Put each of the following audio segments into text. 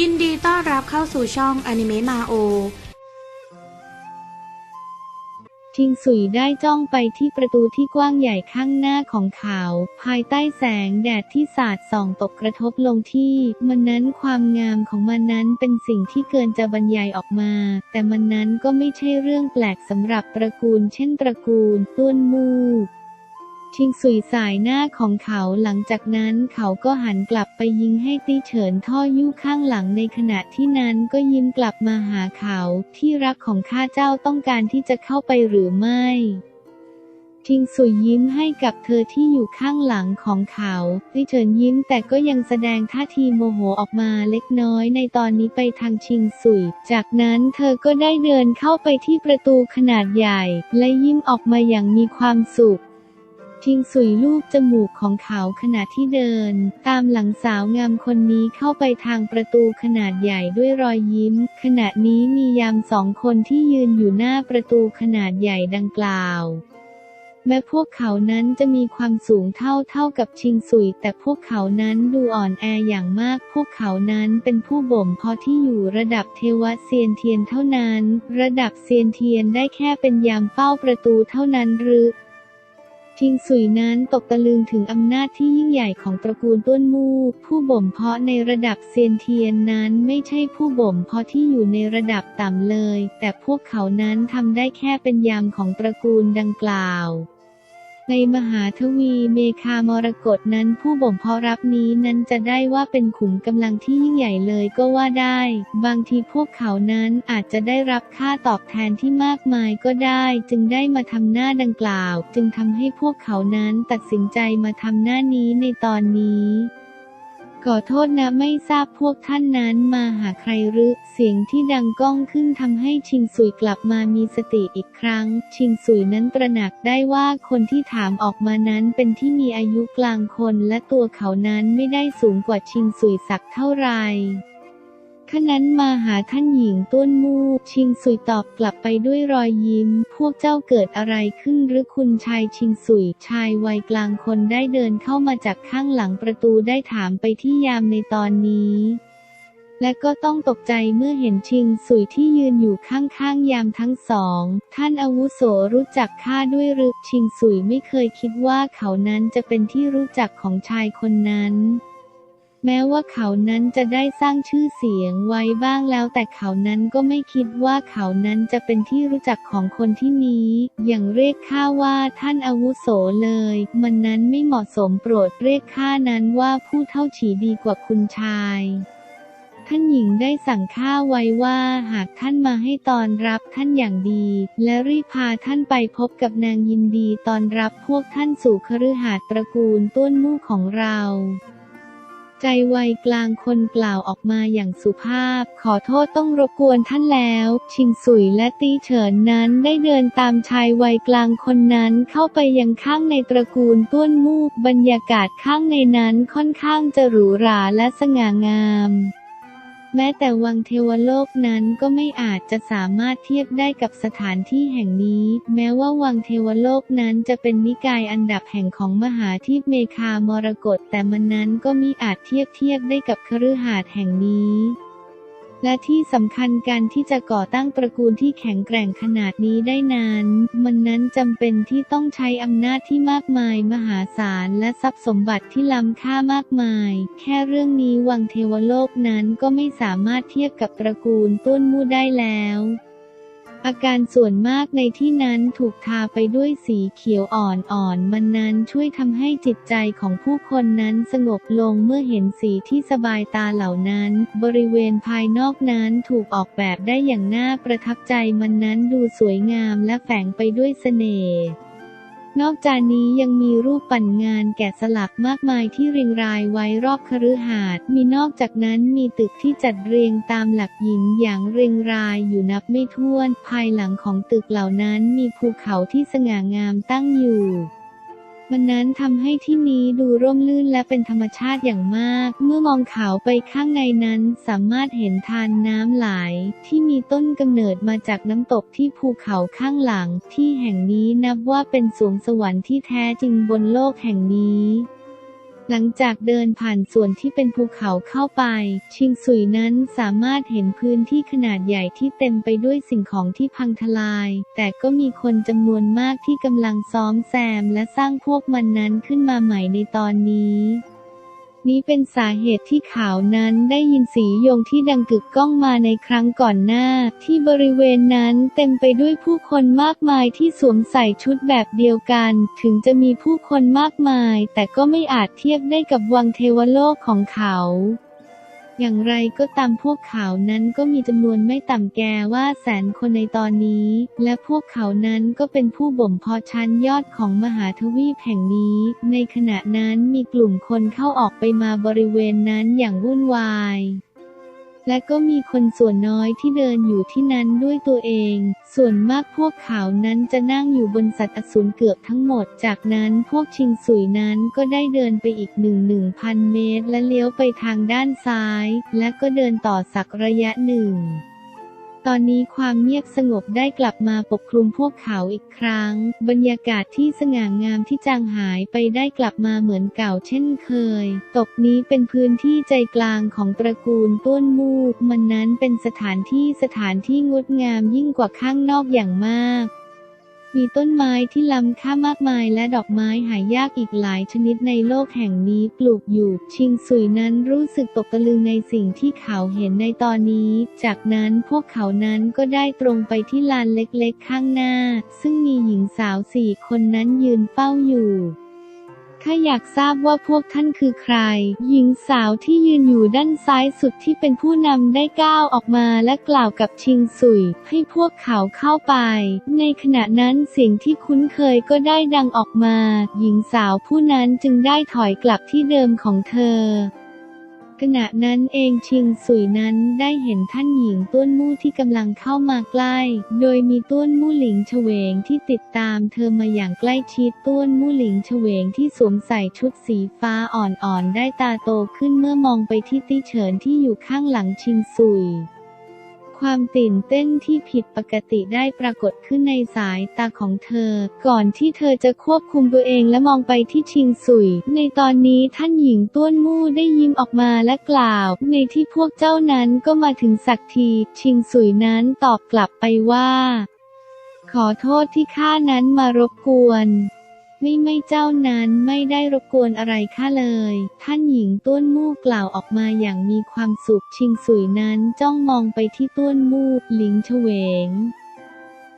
ยินดีต้อนรับเข้าสู่ช่องอนิเมะมาโอชิงสุยได้จ้องไปที่ประตูที่กว้างใหญ่ข้างหน้าของเขา ภายใต้แสงแดดที่สาดส่องตกกระทบลงที่ มันนั้นความงามของมันนั้นเป็นสิ่งที่เกินจะบรรยายออกมา แต่มันนั้นก็ไม่ใช่เรื่องแปลกสำหรับตระกูล เช่นตระกูลต้วนมูก ชิงสุยสายหน้าของเขาหลังจากนั้นเขาก็หันกลับไปยิงให้ตี้เฉินท่อยู่ข้างหลังในขณะที่นั้นก็ยิ้มกลับมาหาเขาที่รักของข้าเจ้าต้องการที่จะเข้าไปหรือไม่ชิงสุยยิ้มให้กับเธอที่อยู่ข้างหลังของเขาตี้เฉินยิ้มแต่ก็ยังแสดงท่าทีโมโหออกมาเล็กน้อยในตอนนี้ไปทางชิงสุย จากนั้นเธอก็ได้เดินเข้าไปที่ประตูขนาดใหญ่ และยิ้มออกมาอย่างมีความสุข ชิงสุยลูบจมูกของเขาขณะที่เดิน ตามหลังสาวงามคนนี้เข้าไปทางประตูขนาดใหญ่ด้วยรอยยิ้ม ขณะนี้มียามสองคนที่ยืนอยู่หน้าประตูขนาดใหญ่ดังกล่าวแม้พวกเขานั้นจะมีความสูงเท่าเท่ากับชิงสุย แต่พวกเขานั้นดูอ่อนแออย่างมาก พวกเขานั้นเป็นผู้บ่มเพาะที่อยู่ระดับเทวะเซียนเทียนเท่านั้น ระดับเซียนเทียนได้แค่เป็นยามเฝ้าประตูเท่านั้นหรือ ทิงสุยนั้นตกตะลึงถึงอำนาจที่ยิ่งใหญ่ของตระกูลต้นมู่ ผู้บ่มเพาะในระดับเซียนเทียนนั้นไม่ใช่ผู้บ่มเพาะที่อยู่ในระดับต่ำเลย แต่พวกเขานั้นทำได้แค่เป็นยามของตระกูลดังกล่าว ในมหาทวีเมคามรกตนั้นผู้บ่มเพาะรับนี้นั้นจะได้ว่าเป็นขุมกำลังที่ยิ่งใหญ่เลยก็ว่าได้ บางทีพวกเขานั้นอาจจะได้รับค่าตอบแทนที่มากมายก็ได้ จึงได้มาทำหน้าดังกล่าว จึงทำให้พวกเขานั้นตัดสินใจมาทำหน้านี้ในตอนนี้ ขอโทษนะไม่ทราบพวกท่านนั้นมาหาใครหรือ เสียงที่ดังก้องขึ้นทำให้ชิงสุยกลับมามีสติอีกครั้ง ชิงสุยนั้นตระหนักได้ว่าคนที่ถามออกมานั้นเป็นที่มีอายุกลางคนและตัวเขานั้นไม่ได้สูงกว่าชิงสุยสักเท่าไหร่ ขณะนั้นมาหาท่านหญิงต้นมูกชิงสุยตอบกลับไปด้วยรอยยิ้ม พวกเจ้าเกิดอะไรขึ้นหรือคุณชายชิงสุยชายวัยกลางคนได้เดินเข้ามาจากข้างหลังประตูได้ถามไปที่ยามในตอนนี้ และก็ต้องตกใจเมื่อเห็นชิงสุยที่ยืนอยู่ข้างๆยามทั้งสอง ท่านอาวุโสรู้จักข้าด้วยหรือชิงสุยไม่เคยคิดว่าเขานั้นจะเป็นที่รู้จักของชายคนนั้น แม้ว่าเขานั้นจะได้สร้างชื่อเสียงไว้บ้างแล้วแต่เขานั้นก็ไม่คิดว่าเขานั้นจะเป็นที่รู้จักของคนที่นี้ อย่างเรียกข้าว่าท่านอาวุโสเลย มันนั้นไม่เหมาะสมโปรดเรียกข้านั้นว่าผู้เท่าฉีดีกว่าคุณชายท่านหญิงได้สั่งข้าไว้ว่าหากท่านมาให้ตอนรับท่านอย่างดี และรีบพาท่านไปพบกับนางยินดีตอนรับพวกท่านสู่คฤหาสน์ตระกูลต้นมู่ของเรา ใจวัยกลางคนกล่าวออกมาอย่างสุภาพ ขอโทษต้องรบกวนท่านแล้ว ชิงสุยและตีเฉินนั้นได้เดินตามชายวัยกลางคนนั้นเข้าไปยังข้างในตระกูลต้วนมูกบรรยากาศข้างในนั้นค่อนข้างจะหรูหราและสง่างาม แม้แต่วังเทวโลกนั้นก็ไม่อาจจะสามารถเทียบได้กับสถานที่แห่งนี้ แม้ว่าวังเทวโลกนั้นจะเป็นนิกายอันดับแห่งของมหาทิพเมคามรกตแต่มันนั้นก็มิอาจเทียบเทียบได้กับคฤหาสน์แห่งนี้ และที่สำคัญการที่จะก่อตั้งตระกูลที่แข็งแกร่งขนาดนี้ได้นาน มันนั้นจำเป็นที่ต้องใช้อำนาจที่มากมายมหาศาลและทรัพย์สมบัติที่ล้ำค่ามากมาย แค่เรื่องนี้วังเทวโลกนั้นก็ไม่สามารถเทียบกับตระกูลต้นมู่ได้แล้ว อาการส่วนมากในที่นั้นถูกทาไปด้วยสีเขียวอ่อนๆ มันนั้นช่วยทำให้จิตใจของผู้คนนั้นสงบลงเมื่อเห็นสีที่สบายตาเหล่านั้น บริเวณภายนอกนั้นถูกออกแบบได้อย่างน่าประทับใจมันนั้นดูสวยงามและแฝงไปด้วยเสน่ห์ นอกจากนี้ยังมีรูปปั่นงานแกะสลักมากมายที่เรียงรายไว้รอบคฤหาสน์มีนอกจากนั้นมีตึกที่จัดเรียงตามหลักหยินอย่างเรียงรายอยู่นับไม่ถ้วน ภายหลังของตึกเหล่านั้นมีภูเขาที่สง่างามตั้งอยู่ มันนั้นทำให้ที่นี้ดูร่มรื่นและเป็นธรรมชาติอย่างมาก เมื่อมองเขาไปข้างในนั้นสามารถเห็นทานน้ำไหลที่มีต้นกำเนิดมาจากน้ำตกที่ภูเขาข้างหลัง ที่แห่งนี้นับว่าเป็นสวงสวรรค์ที่แท้จริงบนโลกแห่งนี้ หลังจากเดินผ่านส่วนที่เป็นภูเขาเข้าไป ชิงสุยนั้นสามารถเห็นพื้นที่ขนาดใหญ่ที่เต็มไปด้วยสิ่งของที่พังทลาย แต่ก็มีคนจำนวนมากที่กำลังซ้อมแซมและสร้างพวกมันนั้นขึ้นมาใหม่ในตอนนี้ นี้เป็นสาเหตุที่ข่าวนั้นได้ยินสีโยงที่ดังกึกก้องมาในครั้งก่อนหน้า ที่บริเวณนั้นเต็มไปด้วยผู้คนมากมายที่สวมใส่ชุดแบบเดียวกัน ถึงจะมีผู้คนมากมาย แต่ก็ไม่อาจเทียบได้กับวังเทวโลกของเขา อย่างไรก็ตามพวกเขานั้นก็มีจำนวนไม่ต่ำแกว่าแสนคนในตอนนี้ และพวกเขานั้นก็เป็นผู้บ่มเพาะชั้นยอดของมหาทวีปแห่งนี้ ในขณะนั้นมีกลุ่มคนเข้าออกไปมาบริเวณนั้นอย่างวุ่นวาย และก็มีคนส่วนน้อยที่เดินอยู่ที่นั้นด้วยตัวเอง ส่วนมากพวกเขานั้นจะนั่งอยู่บนสัตว์อสูรเกือบทั้งหมด จากนั้นพวกชิงสุยนั้นก็ได้เดินไปอีกหนึ่งหนึ่งพันเมตร และเลี้ยวไปทางด้านซ้าย และก็เดินต่อสักระยะหนึ่ง ตอนนี้ความเงียบสงบได้กลับมาปกคลุมพวกเขาอีกครั้ง บรรยากาศที่สง่างามที่จางหายไปได้กลับมาเหมือนเก่าเช่นเคย ตกนี้เป็นพื้นที่ใจกลางของตระกูลต้นมูก มันนั้นเป็นสถานที่สถานที่งดงามยิ่งกว่าข้างนอกอย่างมาก มีต้นไม้ที่ล้ำค่ามากมายและดอกไม้หายากอีกหลายชนิดในโลกแห่งนี้ปลูกอยู่ ชิงสุยนั้นรู้สึกตกตะลึงในสิ่งที่เขาเห็นในตอนนี้ จากนั้นพวกเขานั้นก็ได้ตรงไปที่ลานเล็กๆข้างหน้า ซึ่งมีหญิงสาวสี่คนนั้นยืนเฝ้าอยู่ ข้าอยากทราบว่าพวกท่านคือใคร หญิงสาวที่ยืนอยู่ด้านซ้ายสุดที่เป็นผู้นำได้ก้าวออกมาและกล่าวกับชิงสุย ให้พวกเขาเข้าไป ในขณะนั้นเสียงที่คุ้นเคยก็ได้ดังออกมา หญิงสาวผู้นั้นจึงได้ถอยกลับที่เดิมของเธอ ขณะนั้นเองชิงสุยนั้นได้เห็นท่านหญิงต้วนมู่ที่กำลังเข้ามาใกล้ โดยมีต้วนมู่หลิงเฉวงที่ติดตามเธอมาอย่างใกล้ชิดต้วนมู่หลิงเฉวงที่สวมใส่ชุดสีฟ้าอ่อนๆได้ตาโตขึ้นเมื่อมองไปที่ตี้เฉินที่อยู่ข้างหลังชิงสุย ความตื่นเต้นที่ผิดปกติได้ปรากฏขึ้นในสายตาของเธอ ก่อนที่เธอจะควบคุมตัวเองและมองไปที่ชิงสุย ในตอนนี้ท่านหญิงต้วนมู่ได้ยิ้มออกมาและกล่าว ในที่พวกเจ้านั้นก็มาถึงสักที ชิงสุยนั้นตอบกลับไปว่า ขอโทษที่ข้านั้นมารบกวน ไม่ไม่เจ้านั้นไม่ได้รบกวนอะไรข้าเลย ท่านหญิงต้วนมู่กล่าวออกมาอย่างมีความสุขชิงสุยนั้นจ้องมองไปที่ต้วนมู่หลิงเฉวง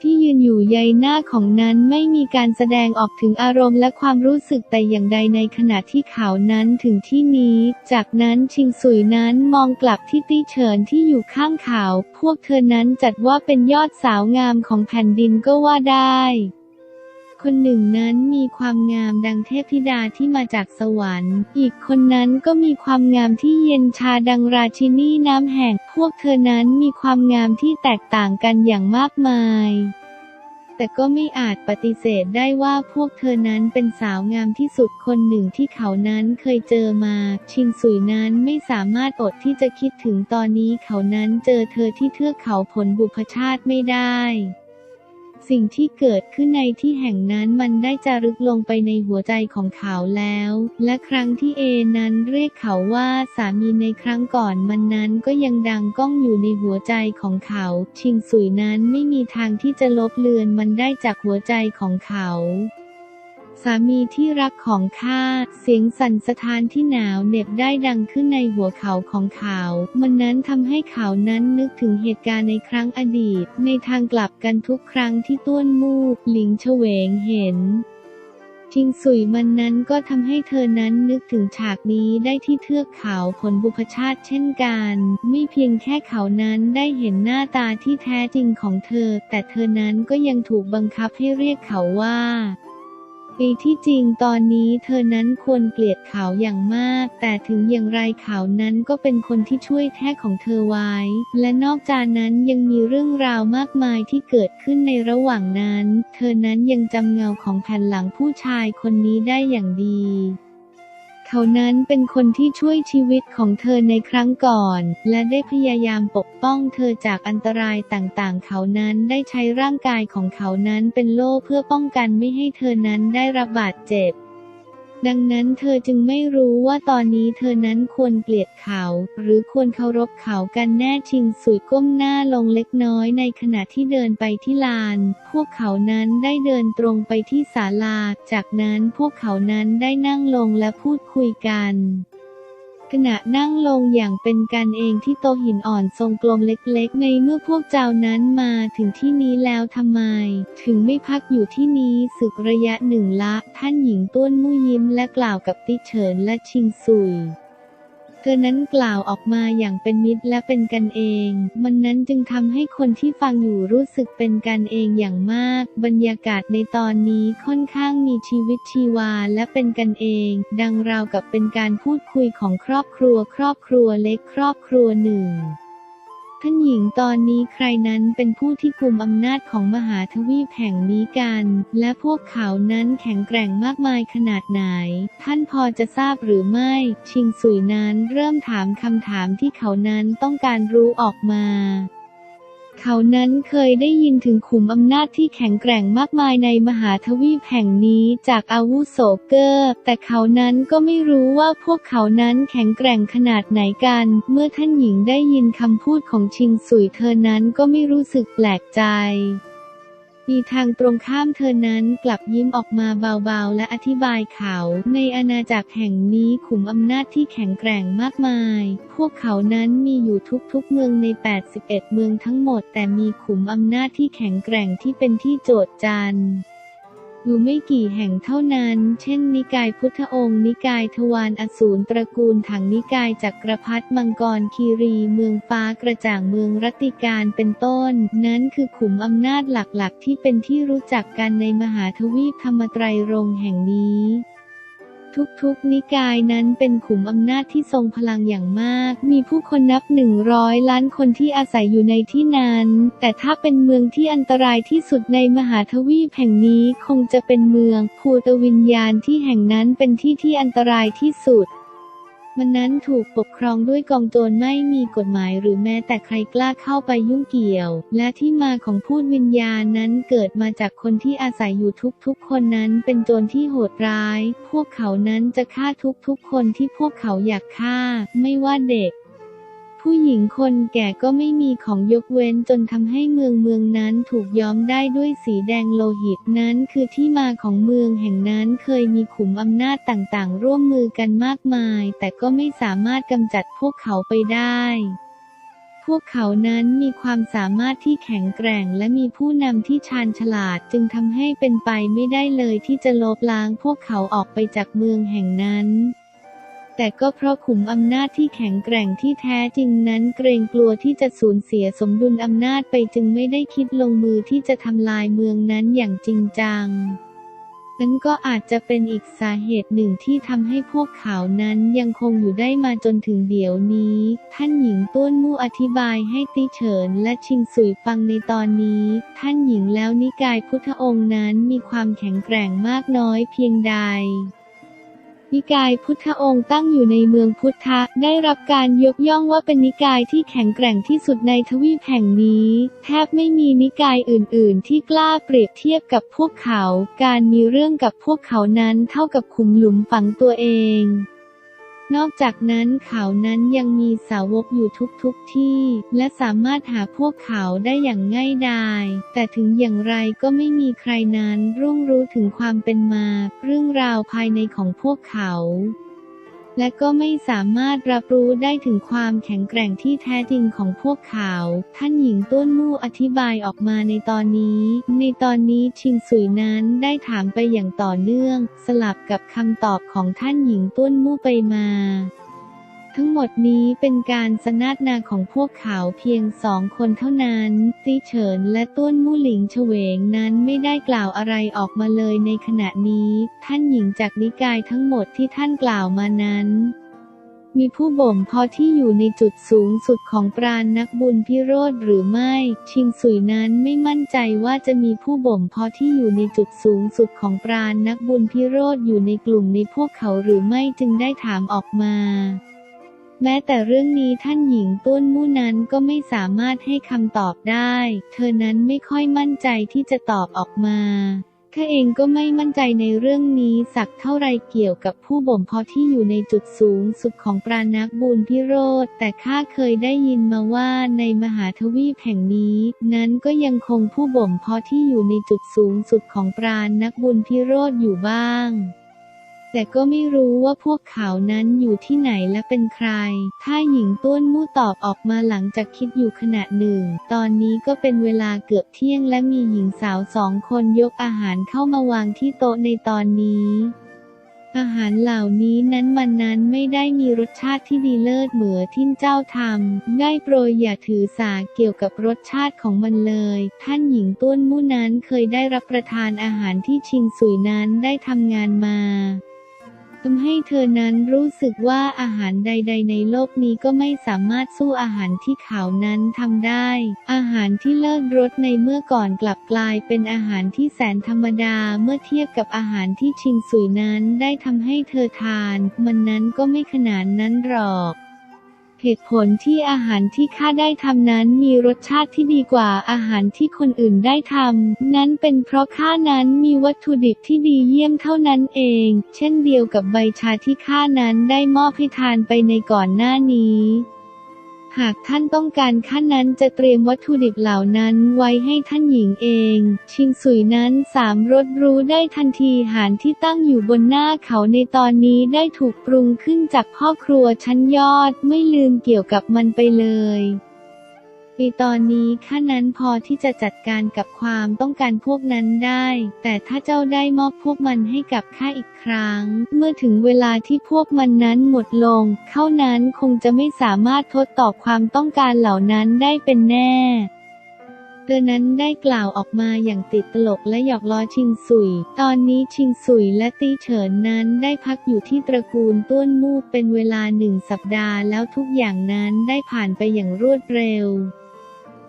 ที่ยืนอยู่ใยหน้าของนั้นไม่มีการแสดงออกถึงอารมณ์และความรู้สึกแต่อย่างใดในขณะที่เขานั้นถึงที่นี้ จากนั้นชิงสุยนั้นมองกลับที่ตี้เฉินที่อยู่ข้างเขา พวกเธอนั้นจัดว่าเป็นยอดสาวงามของแผ่นดินก็ว่าได้ คนหนึ่งนั้นมีความงามดังเทพธิดาที่มาจากสวรรค์ อีกคนนั้นก็มีความงามที่เย็นชาดังราชินีน้ำแห่ง พวกเธอนั้นมีความงามที่แตกต่างกันอย่างมากมายแต่ก็ไม่อาจปฏิเสธได้ว่าพวกเธอนั้นเป็นสาวงามที่สุดคนหนึ่งที่เขานั้นเคยเจอมา ชิงสุยนั้นไม่สามารถอดที่จะคิดถึงตอนนี้เขานั้นเจอเธอที่เทือกเขาผลบุพชาติไม่ได้ สิ่งที่เกิดขึ้นในที่แห่งนั้นมันได้จารึกลงไปในหัวใจของเขาแล้ว และครั้งที่เอนั้นเรียกเขาว่าสามีในครั้งก่อนมันนั้นก็ยังดังก้องอยู่ในหัวใจของเขา ชิงสุยนั้นไม่มีทางที่จะลบเลือนมันได้จากหัวใจของเขา สามีที่รักของข้า เสียงสั่นสะท้านที่หนาวเหน็บได้ดังขึ้นในหัวเขาของเขา มันนั้นทำให้เขานั้นนึกถึงเหตุการณ์ในครั้งอดีต ในทางกลับกันทุกครั้งที่ต้วนมูก หลิงเฉวงเห็นชิงสุยมันนั้นก็ทำให้เธอนั้นนึกถึงฉากนี้ได้ที่เทือกเขาผลบุพชาติเช่นกัน ไม่เพียงแค่เขานั้นได้เห็นหน้าตาที่แท้จริงของเธอ แต่เธอนั้นก็ยังถูกบังคับให้เรียกเขาว่า ปีที่จริงตอนนี้เธอนั้นควรเกลียดเขาอย่างมาก แต่ถึงอย่างไรเขานั้นก็เป็นคนที่ช่วยแท้ของเธอไว้ และนอกจากนั้นยังมีเรื่องราวมากมายที่เกิดขึ้นในระหว่างนั้น เธอนั้นยังจำเงาของแผ่นหลังผู้ชายคนนี้ได้อย่างดี เขานั้นเป็นคนที่ช่วยชีวิตของเธอในครั้งก่อน และได้พยายามปกป้องเธอจากอันตรายต่างๆ เขานั้นได้ใช้ร่างกายของเขานั้นเป็นโล่เพื่อป้องกันไม่ให้เธอนั้นได้รับบาดเจ็บ ดังนั้นเธอจึงไม่รู้ว่าตอนนี้เธอนั้นควรเกลียดเขา หรือควรเคารพเขากันแน่ชิงสุยก้มหน้าลงเล็กน้อยในขณะที่เดินไปที่ลาน พวกเขานั้นได้เดินตรงไปที่ศาลา จากนั้นพวกเขานั้นได้นั่งลงและพูดคุยกัน ขณะนั่งลงอย่างเป็นกันเองที่โตหินอ่อนทรงกลมเล็กๆ ในเมื่อพวกเจ้านั้นมาถึงที่นี้แล้วทำไม ถึงไม่พักอยู่ที่นี้ศึกระยะหนึ่งละ ท่านหญิงต้วนมู่ยิ้มและกล่าวกับติเฉินและชิงซุย อนั้นกล่าวออกมาอย่างเป็นมิตรและเป็นกันเอง มันนั้นจึงทำให้คนที่ฟังอยู่รู้สึกเป็นกันเองอย่างมาก บรรยากาศในตอนนี้ค่อนข้างมีชีวิตชีวาและเป็นกันเอง ดังราวกับเป็นการพูดคุยของครอบครัว ครอบครัวเล็กครอบครัวหนึ่ง ท่านหญิงตอนนี้ใครนั้นเป็นผู้ที่กุมอำนาจของมหาทวีปแห่งนี้กัน และพวกเขานั้นแข็งแกร่งมากมายขนาดไหน ท่านพอจะทราบหรือไม่ ชิงสุยนั้นเริ่มถามคำถามที่เขานั้นต้องการรู้ออกมา เขานั้นเคยได้ยินถึงขุมอำนาจที่แข็งแกร่งมากมายในมหาทวีปแห่งนี้จากอาวุโสเกอร์ แต่เขานั้นก็ไม่รู้ว่าพวกเขานั้นแข็งแกร่งขนาดไหนกัน เมื่อท่านหญิงได้ยินคำพูดของชิงสุยเธอนั้นก็ไม่รู้สึกแปลกใจ มีทางตรงข้ามเธอนั้นกลับยิ้มออกมาเบาๆ และอธิบายเขา ในอาณาจักรแห่งนี้ขุมอำนาจที่แข็งแกร่งมากมาย พวกเขานั้นมีอยู่ทุกๆเมืองใน 81 เมืองทั้งหมด แต่มีขุมอำนาจที่แข็งแกร่งที่เป็นที่โจดจัน อยู่ไม่กี่แห่งเท่านั้น เช่น นิกายพุทธองค์ นิกายทวารอสูรตระกูลถังนิกายจักรพรรดิมังกรคีรี เมืองฟ้ากระจ่างเมืองรัติการเป็นต้น นั้นคือขุมอำนาจหลักๆ ที่เป็นที่รู้จักกันในมหาทวีปธรรมไตรรงแห่งนี้ ทุกๆ นิกายนั้นเป็นขุมอำนาจที่ทรงพลังอย่างมาก มีผู้คนนับหนึ่งร้อยล้านคนที่อาศัยอยู่ในที่นั้น แต่ถ้าเป็นเมืองที่อันตรายที่สุดในมหาทวีปแห่งนี้คงจะเป็นเมืองภูตวิญญาณที่แห่งนั้นเป็นที่ที่อันตรายที่สุด มันนั้นถูกปกครองด้วยกองโจรไม่มีกฎหมายหรือแม้แต่ใครกล้าเข้าไปยุ่งเกี่ยว และที่มาของพูดวิญญาณนั้นเกิดมาจากคนที่อาศัยอยู่ทุกๆ คนนั้นเป็นโจรที่โหดร้าย พวกเขานั้นจะฆ่าทุกๆ คนที่พวกเขาอยากฆ่า ไม่ว่าเด็ก ผู้หญิงคนแก่ก็ไม่มีของยกเว้นจนทำให้เมืองเมืองนั้นถูกย้อมได้ด้วยสีแดงโลหิตนั้นคือที่มาของเมืองแห่งนั้นเคยมีขุมอำนาจต่างๆ ร่วมมือกันมากมาย แต่ก็ไม่สามารถกำจัดพวกเขาไปได้ พวกเขานั้นมีความสามารถที่แข็งแกร่งและมีผู้นำที่ชาญฉลาดจึงทำให้เป็นไปไม่ได้เลยที่จะลบล้างพวกเขาออกไปจากเมืองแห่งนั้น แต่ก็เพราะขุมอำนาจที่แข็งแกร่งที่แท้จริงนั้นเกรงกลัวที่จะสูญเสียสมดุลอำนาจไปจึงไม่ได้คิดลงมือที่จะทำลายเมืองนั้นอย่างจริงจังนั้นก็อาจจะเป็นอีกสาเหตุหนึ่งที่ทำให้พวกเขานั้นยังคงอยู่ได้มาจนถึงเดี๋ยวนี้ ท่านหญิงต้วนมู่อธิบายให้ติเฉินและชิงสุยฟังในตอนนี้ ท่านหญิงแล้วนิกายพุทธองค์นั้นมีความแข็งแกร่งมากน้อยเพียงใด นิกายพุทธองค์ตั้งอยู่ในเมืองพุทธะ ได้รับการยกย่องว่าเป็นนิกายที่แข็งแกร่งที่สุดในทวีปแห่งนี้ แทบไม่มีนิกายอื่น ๆ ที่กล้าเปรียบเทียบกับพวกเขา การมีเรื่องกับพวกเขานั้นเท่ากับขุมหลุมฝังตัวเอง นอกจากนั้นเขานั้นยังมีสาวกอยู่ทุกๆทที่ และสามารถหาพวกเขาได้อย่างง่ายดาย แต่ถึงอย่างไรก็ไม่มีใครนั้นร่งรู้ถึงความเป็นมา เรื่องราวภายในของพวกเขา และก็ไม่สามารถรับรู้ได้ถึงความแข็งแกร่งที่แท้จริงของพวกเขา ท่านหญิงต้นมู่อธิบายออกมาในตอนนี้ ในตอนนี้ชิงสุยนั้นได้ถามไปอย่างต่อเนื่อง สลับกับคำตอบของท่านหญิงต้นมู่ไปมา ทั้งหมดนี้เป็นการสนาดนาของพวกเขาเพียงสองคนเท่านั้นตีเฉินและต้วนมู่หลิงเฉวงนั้นไม่ได้กล่าวอะไรออกมาเลยในขณะนี้ ท่านหญิงจากนิกายทั้งหมดที่ท่านกล่าวมานั้น มีผู้บ่มเพอที่อยู่ในจุดสูงสุดของปราณนักบุญพิโรธหรือไม่ ชิงสุยนั้นไม่มั่นใจว่าจะมีผู้บ่มเพอที่อยู่ในจุดสูงสุดของปราณนักบุญพิโรธอยู่ในกลุ่มในพวกเขาหรือไม่จึงได้ถามออกมา แม้แต่เรื่องนี้ท่านหญิงต้วนมู่นั้นก็ไม่สามารถให้คำตอบได้ เธอนั้นไม่ค่อยมั่นใจที่จะตอบออกมาข้าเองก็ไม่มั่นใจในเรื่องนี้สักเท่าไรเกี่ยวกับผู้บ่มเพาะที่อยู่ในจุดสูงสุดของปรานักบุญพิโรธ แต่ข้าเคยได้ยินมาว่าในมหาทวีปแห่งนี้ นั้นก็ยังคงผู้บ่มเพาะที่อยู่ในจุดสูงสุดของปรานักบุญพิโรธอยู่บ้าง แต่ก็ไม่รู้ว่าพวกเขานั้นอยู่ที่ไหนและเป็นใคร ถ้าหญิงต้วนมู่ตอบออกมาหลังจากคิดอยู่ขณะหนึ่ง ตอนนี้ก็เป็นเวลาเกือบเที่ยงและมีหญิงสาวสองคนยกอาหารเข้ามาวางที่โต๊ะในตอนนี้อาหารเหล่านี้นั้นมันนั้นไม่ได้มีรสชาติที่ดีเลิศเหมือที่เจ้าทำได้โปรยอย่าถือสาเกี่ยวกับรสชาติของมันเลย ท่านหญิงต้วนมู่นั้นเคยได้รับประทานอาหารที่ชิงสุยนั้นได้ทำงานมา ทำให้เธอนั้นรู้สึกว่าอาหารใด ๆ ในโลกนี้ก็ไม่สามารถสู้อาหารที่เขานั้นทำได้ อาหารที่เลิศรสในเมื่อก่อนกลับกลายเป็นอาหารที่แสนธรรมดาเมื่อเทียบกับอาหารที่ชิงสุยนั้นได้ทำให้เธอทาน มันนั้นก็ไม่ขนาดนั้นหรอก เหตุผลที่อาหารที่ข้าได้ทำนั้นมีรสชาติที่ดีกว่าอาหารที่คนอื่นได้ทำนั้นเป็นเพราะข้านั้นมีวัตถุดิบที่ดีเยี่ยมเท่านั้นเอง เช่นเดียวกับใบชาที่ข้านั้นได้มอบให้ทานไปในก่อนหน้านี้ หากท่านต้องการขั้นนั้นจะเตรียมวัตถุดิบเหล่านั้นไว้ให้ท่านหญิงเอง ชิงสุยนั้นสามรสรู้ได้ทันทีหารที่ตั้งอยู่บนหน้าเขาในตอนนี้ได้ถูกปรุงขึ้นจากพ่อครัวชั้นยอดไม่ลืมเกี่ยวกับมันไปเลย ปีตอนนี้ข้านั้นพอที่จะจัดการกับความต้องการพวกนั้นได้ แต่ถ้าเจ้าได้มอบพวกมันให้กับข้าอีกครั้ง เมื่อถึงเวลาที่พวกมันนั้นหมดลง เข้านั้นคงจะไม่สามารถทดตอบความต้องการเหล่านั้นได้เป็นแน่เธอนั้นได้กล่าวออกมาอย่างติดตลกและหยอกล้อชิงสุย ตอนนี้ชิงสุยและตี้เฉินนั้นได้พักอยู่ที่ตระกูลต้วนมู่เป็นเวลาหนึ่งสัปดาห์แล้วทุกอย่างนั้นได้ผ่านไปอย่างรวดเร็ว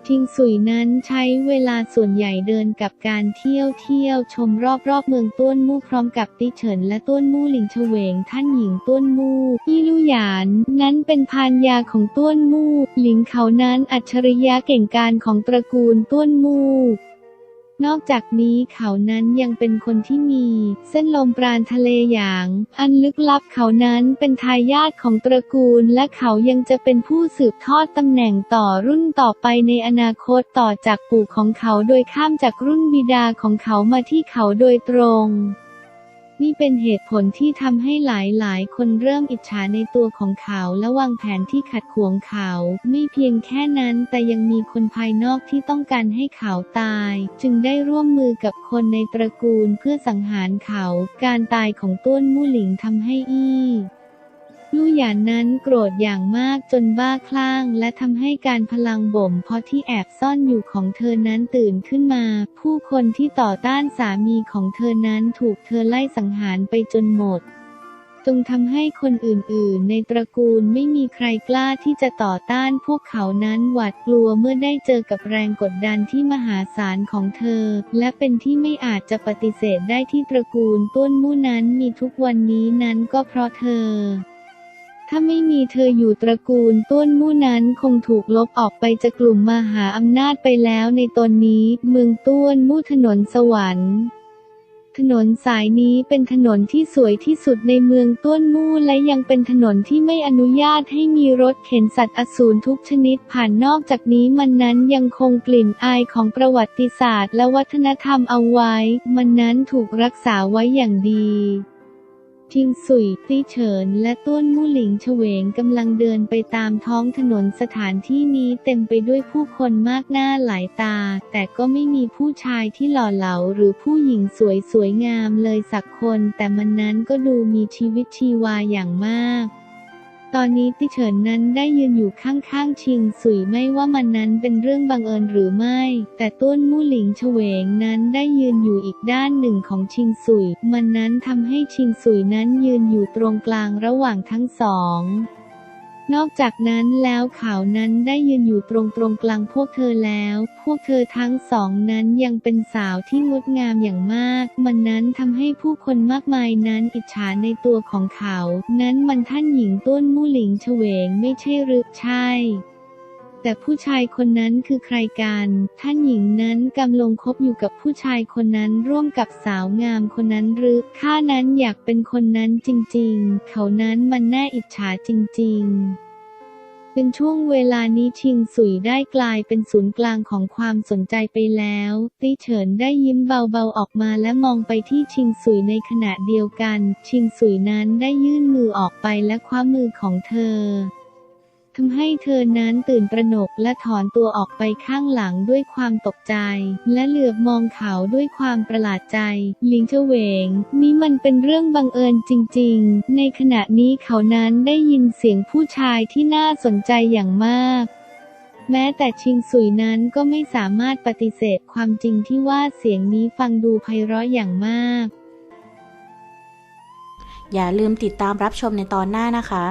ชิงสุยนั้นใช้เวลาส่วนใหญ่เดินกับการเที่ยวเที่ยวชมรอบรอบเมืองต้วนมู่พร้อมกับติเฉินและต้วนมู่หลิงเฉวงท่านหญิงต้วนมู่อีลู่หยาน นั้นเป็นพานยาของต้วนมู่หลิงเขานั้นอัจฉริยะเก่งการของตระกูลต้วนมู่ นอกจากนี้เขานั้นยังเป็นคนที่มี เส้นลมปราณทะเลอย่าง อันลึกลับเขานั้นเป็นทายาทของตระกูล และเขายังจะเป็นผู้สืบทอดตำแหน่งต่อรุ่นต่อไปในอนาคตต่อจากปู่ของเขาโดยข้ามจากรุ่นบิดาของเขามาที่เขาโดยตรง นี่เป็นเหตุผลที่ทำให้หลายๆ คนเริ่มอิจฉาในตัวของเขาและวางแผนที่ขัดขวางเขา ไม่เพียงแค่นั้นแต่ยังมีคนภายนอกที่ต้องการให้เขาตาย จึงได้ร่วมมือกับคนในตระกูลเพื่อสังหารเขา การตายของต้วนมู่หลิงทำให้อี้ ลู่หยานนั้นโกรธอย่างมากจนบ้าคลั่งและทำให้การพลังบ่มเพราะที่แอบซ่อนอยู่ของเธอนั้นตื่นขึ้นมา ผู้คนที่ต่อต้านสามีของเธอนั้นถูกเธอไล่สังหารไปจนหมดจงทำให้คนอื่นๆ ในตระกูลไม่มีใครกล้าที่จะต่อต้านพวกเขานั้นหวาดกลัวเมื่อได้เจอกับแรงกดดันที่มหาศาลของเธอ และเป็นที่ไม่อาจจะปฏิเสธได้ที่ตระกูลต้นมู่นั้นมีทุกวันนี้นั้นก็เพราะเธอ ถ้าไม่มีเธออยู่ตระกูลต้วนมู่นั้นคงถูกลบออกไปจากกลุ่มมหาอำนาจไปแล้วในตนนี้ เมืองต้วนมู่ถนนสวรรค์ถนนสายนี้เป็นถนนที่สวยที่สุดในเมืองต้วนมู่และยังเป็นถนนที่ไม่อนุญาตให้มีรถเข็นสัตว์อสูรทุกชนิดผ่านนอกจากนี้มันนั้นยังคงกลิ่นอายของประวัติศาสตร์ และวัฒนธรรมเอาไว้ มันนั้นถูกรักษาไว้อย่างดี ทิงสุย ตี้เฉิน และต้วนมู่หลิงเฉวงกำลังเดินไปตามท้องถนนสถานที่นี้เต็มไปด้วยผู้คนมากหน้าหลายตา แต่ก็ไม่มีผู้ชายที่หล่อเหลาหรือผู้หญิงสวยสวยงามเลยสักคน แต่มันนั้นก็ดูมีชีวิตชีวาอย่างมาก ตอนนี้ติเฉินนั้นได้ยืนอยู่ข้างๆชิงสุยไม่ว่ามันนั้นเป็นเรื่องบังเอิญหรือไม่ แต่ต้นมู่หลิงเฉวงนั้นได้ยืนอยู่อีกด้านหนึ่งของชิงสุย มันนั้นทำให้ชิงสุยนั้นยืนอยู่ตรงกลางระหว่างทั้งสอง นอกจากนั้นแล้วเขานั้นได้ยืนอยู่ตรงตรงกลางพวกเธอแล้ว พวกเธอทั้งสองนั้นยังเป็นสาวที่งดงามอย่างมาก มันนั้นทำให้ผู้คนมากมายนั้นอิจฉาในตัวของเขา นั้นมันท่านหญิงต้นมู่หลิงเฉวงไม่ใช่หรือใช่ แต่ผู้ชายคนนั้นคือใครกัน ท่านหญิงนั้นกำลังคบอยู่กับผู้ชายคนนั้นร่วมกับสาวงามคนนั้นหรือข้านั้นอยากเป็นคนนั้นจริงๆ เขานั้นมันน่าอิจฉาจริงๆเป็นช่วงเวลานี้ชิงสุยได้กลายเป็นศูนย์กลางของความสนใจไปแล้ว ตี้เฉินได้ยิ้มเบาๆออกมาและมองไปที่ชิงสุยในขณะเดียวกัน ชิงสุยนั้นได้ยื่นมือออกไปและคว้ามือของเธอำให้เธอนั้นตื่นตระหนกและถอนตัวออกไปข้างหลังด้วยความตกใจ และเหลือบมองเขาด้วยความประหลาดใจ ลิงเฉวง นี่มันเป็นเรื่องบังเอิญจริง ๆ ในขณะนี้เขานั้นได้ยินเสียงผู้ชายที่น่าสนใจอย่างมากแม้แต่ชิงสุยนั้นก็ไม่สามารถปฏิเสธความจริงที่ว่าเสียงนี้ฟังดูไพเราะอย่างมาก อย่าลืมติดตามรับชมในตอนหน้านะคะ